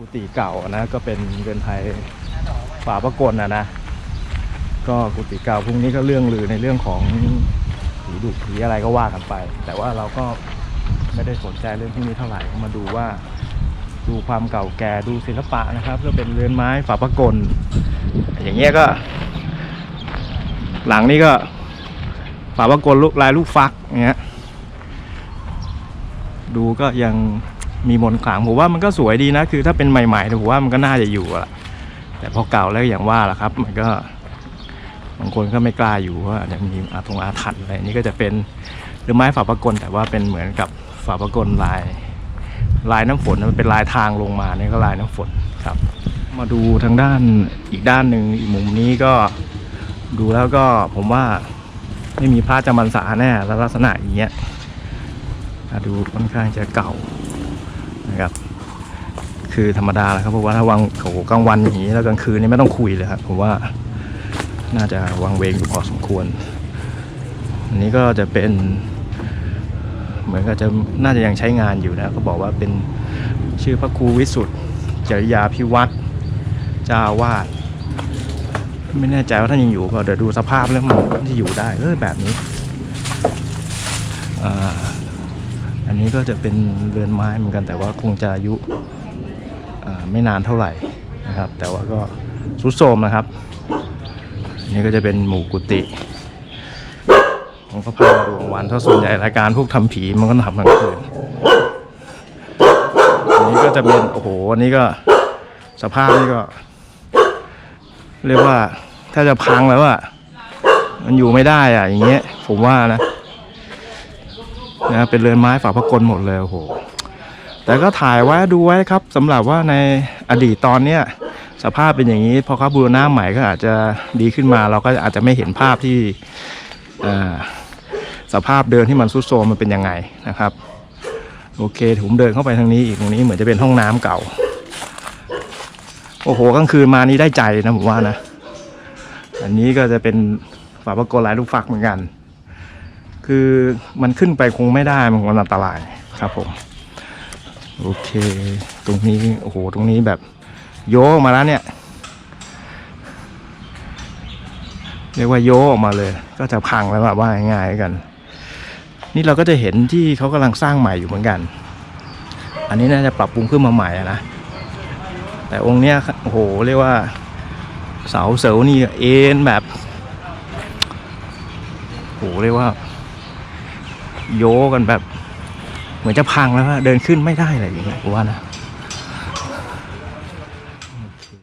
กุฏิเก่านะก็เป็นเรือนไทยฝาประกลนะนะ ก็กุฏิเก่าพวกนี้ก็เรื่องลือในเรื่องของผีดุผีอะไรก็ว่ากันไป แต่ว่าเราก็ไม่ได้สนใจเรื่องพวกนี้เท่าไหร่มาดูว่าดูความเก่าแก่ดูศิลปะนะครับก็เป็นเรือนไม้ฝาประกลอย่างเงี้ยก็ หลังนี้ก็ฝาประกลลูกลายลูกฟักอย่างเงี้ยดูก็ยัง มีมนขลังผมว่ามันก็สวยดีนะ คือถ้าเป็นใหม่ๆนะผมว่ามันก็น่าจะอยู่อะแต่พอเก่าแล้วอย่างว่าล่ะครับ มันก็บางคนก็ไม่กล้าอยู่ว่ายังมีอาทงอาถรรพ์อะไรนี่ก็จะเป็นหรือไม้ฝาปะกลแต่ว่าเป็นเหมือนกับฝาปะกลลายลายน้ำฝนมันเป็นลายทางลงมาเนี่ยก็ลายน้ำฝนครับ มาดูทางด้านอีกด้านหนึ่งอีกมุมนี้ก็ดูแล้วก็ผมว่าไม่มีพระจำพรรษาแน่แล้วลักษณะอย่างเงี้ยดูค่อนข้างจะเก่า นะครับ คือธรรมดาแหละครับเพราะว่าถ้าวังโหกลางวันอย่างนี้แล้วกลางคืนนี่ไม่ต้องคุยเลยครับผมว่าน่าจะวังเวงอยู่พอสมควร อันนี้ก็จะเป็น เหมือนกับจะน่าจะยังใช้งานอยู่นะเขาบอกว่าเป็นชื่อพระครูวิสุทธิ์จริยาพิวัตรเจ้าวาดไม่แน่ใจว่าท่านยังอยู่เปล่าเดี๋ยวดูสภาพแล้วมันจะอยู่ได้เออแบบนี้อ่า อันนี้ก็จะเป็นเรือนไม้เหมือนกัน แต่ว่าคงจะอายุอ่าไม่นานเท่าไหร่นะครับ แต่ว่าก็สุดโทมนะครับอันนี้ก็จะเป็นหมู่กุฏิของพระพาดวงวันถ้าส่วนใหญ่รายการพวกทำผีมันก็ทำกลางคืนอันนี้ก็จะเป็นโอ้โหอันนี้ก็สภาพนี่ก็ เรียกว่าถ้าจะพังแล้วอะมันอยู่ไม่ได้อะอย่างเงี้ย ผมว่านะ นะเป็นเรือนไม้ฝาพระกลหมดเลยโอ้โหแต่ก็ถ่ายไว้ดูไว้ครับสำหรับว่าในอดีตตอนเนี้ยสภาพเป็นอย่างนี้พอเขาบูรณะใหม่ก็อาจจะดีขึ้นมา เราก็อาจจะไม่เห็นภาพที่สภาพเดินที่มันซุดโทรมมันเป็นยังไงนะครับ โอเคผมเดินเข้าไปทางนี้อีกตรงนี้เหมือนจะเป็นห้องน้ำเก่า โอ้โหกลางคืนมานี่ได้ใจนะผมว่านะ อันนี้ก็จะเป็นฝาพระกลลายลูกฟักเหมือนกัน คือมันขึ้นไปคงไม่ได้มันคงอันตรายครับผม โอเค ตรงนี้โอ้โหตรงนี้แบบโยกออกมาแล้วเนี่ย เรียกว่าโยกออกมาเลย ก็จะพังแล้วแบบว่าง่ายๆกัน นี่เราก็จะเห็นที่เขากำลังสร้างใหม่อยู่เหมือนกัน อันนี้น่าจะปรับปรุงขึ้นมาใหม่อะนะแต่องค์เนี้ยโอ้โหเรียกว่าเสาเสานี่เอ็นแบบโอ้โหเรียกว่า โยกันแบบ เหมือนจะพังแล้วเดินขึ้นไม่ได้อะไรอย่างเงี้ยผมว่านะ